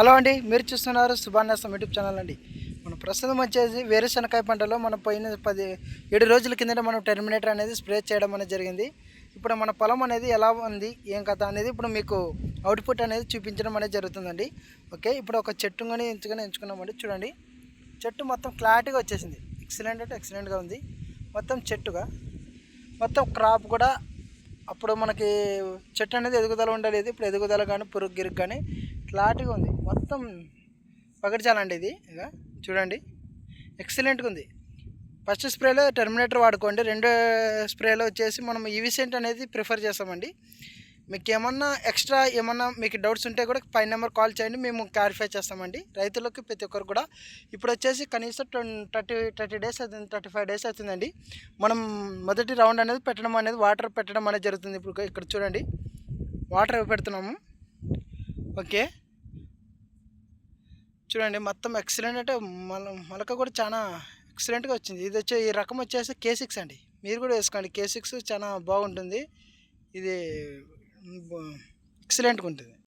Hello అండి మీరు చూస్తున్నారు సుభాన్యాసం యూట్యూబ్ ఛానల్ అండి. మన ప్రస్తుతం వచ్చేసి వేరుశనకాయ పంటలో మనం పోయిన పది ఏడు రోజుల కిందట మనం టెర్మినేటర్ అనేది స్ప్రే చేయడం అనేది జరిగింది. ఇప్పుడు మన పొలం అనేది ఎలా ఉంది ఏం కథ అనేది ఇప్పుడు మీకు అవుట్పుట్ అనేది చూపించడం అనేది జరుగుతుందండి. ఓకే ఇప్పుడు ఒక చెట్టు కానీ ఎంచుకొని ఎంచుకున్నామండి చూడండి. చెట్టు మొత్తం క్లారిటీగా వచ్చేసింది. ఎక్సలెంట్ అంటే ఎక్సలెంట్గా ఉంది. మొత్తం చెట్టుగా. మొత్తం క్రాప్ కూడా అప్పుడు మనకి చెట్టు అనేది ఎదుగుదల ఉండలేదు. ఇప్పుడు ఎదుగుదల కానీ పురుగు గిరుగు కానీ ఫ్లాట్గా ఉంది. మొత్తం పగడిచాలండి ఇది. ఇక చూడండి. ఎక్సలెంట్గా ఉంది. ఫస్ట్ స్ప్రేలో టెర్మినేటర్ వాడుకోండి. రెండో స్ప్రేలో వచ్చేసి మనం ఈవిసెంట్ అనేది ప్రిఫర్ చేస్తామండి. మీకు ఏమన్నా ఎక్స్ట్రా ఏమన్నా మీకు డౌట్స్ ఉంటే కూడా పై నెంబర్ కాల్ చేయండి. మేము క్లారిఫై చేస్తామండి. రైతులకు ప్రతి ఒక్కరు కూడా. ఇప్పుడు వచ్చేసి కనీసం థర్టీ థర్టీ డేస్ అవుతుంది థర్టీ ఫైవ్ డేస్ అవుతుందండి. మనం మొదటి రౌండ్ అనేది పెట్టడం అనేది వాటర్ పెట్టడం అనేది జరుగుతుంది. ఇప్పుడు ఇక్కడ చూడండి. వాటర్ పెడుతున్నాము. ఓకే. చూడండి మొత్తం ఎక్సలెంట్ అంటే మల మొలక కూడా చాలా ఎక్సలెంట్గా వచ్చింది. ఇది వచ్చే ఈ రకం వచ్చేసి కే సిక్స్ అండి. మీరు కూడా వేసుకోండి. కే సిక్స్ చాలా బాగుంటుంది. ఇది ఎక్సలెంట్గా ఉంటుంది.